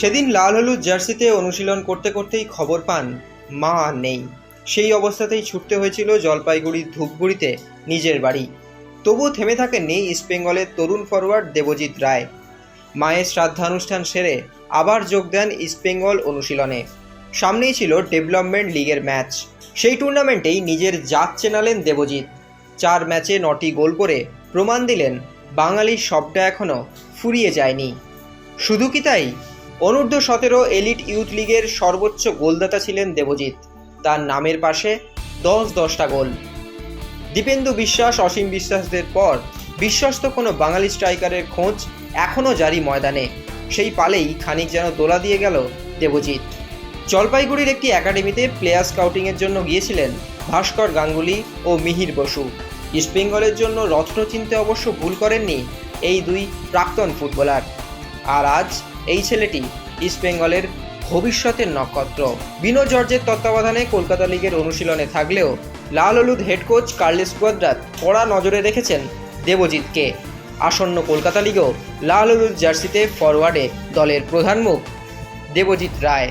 সেদিন লাল হলুদ জার্সিতে অনুশীলন করতে করতেই খবর পান, মা নেই। সেই অবস্থাতেই ছুটতে হয়েছিল জলপাইগুড়ির ধূপগুড়িতে নিজের বাড়ি। তবু থেমে থাকে থাকেননি ইস্টবেঙ্গলের তরুণ ফরওয়ার্ড দেবজিৎ রায়। মায়ের শ্রাদ্ধানুষ্ঠান সেরে আবার যোগ দেন ইস্টবেঙ্গল অনুশীলনে। সামনেই ছিল ডেভেলপমেন্ট লিগের ম্যাচ। সেই টুর্নামেন্টেই নিজের জাত চেনালেন দেবজিৎ। চার ম্যাচে নটি গোল করে প্রমাণ দিলেন, বাঙালির সবটা এখনও ফুরিয়ে যায়নি। শুধু কি তাই? অনূর্ধ্ব সতেরো এলিট ইউথ লিগের সর্বোচ্চ গোলদাতা ছিলেন দেবজিৎ। তার নামের পাশে দশ দশটা গোল। দীপেন্দু বিশ্বাস, অসীম বিশ্বাসদের পর বিশ্বস্ত কোনো বাঙালি স্ট্রাইকারের খোঁজ এখনও জারি ময়দানে। সেই পালেই খানিক যেন দোলা দিয়ে গেল দেবজিৎ। জলপাইগুড়ির একটি একাডেমিতে প্লেয়ার স্কাউটিংয়ের জন্য গিয়েছিলেন ভাস্কর গাঙ্গুলি ও মিহির বসু। ইস্টবেঙ্গলের জন্য রত্ন চিনতে অবশ্য ভুল করেননি এই দুই প্রাক্তন ফুটবলার। আর আজ এই ছেলেটি ইস্ট বেঙ্গলের ভবিষ্যতের নক্ষত্র। বিনো জর্জের তত্ত্বাবধানে কলকাতা লিগের অনুশীলনে থাকলেও লাল হলুদ হেড কোচ কার্লিস কোয়াদ্রাত কড়া নজরে রেখেছেন দেবজিৎকে। আসন্ন কলকাতা লিগেও লাল হলুদ জার্সিতে ফরওয়ার্ডে দলের প্রধান মুখ Debjit Roy.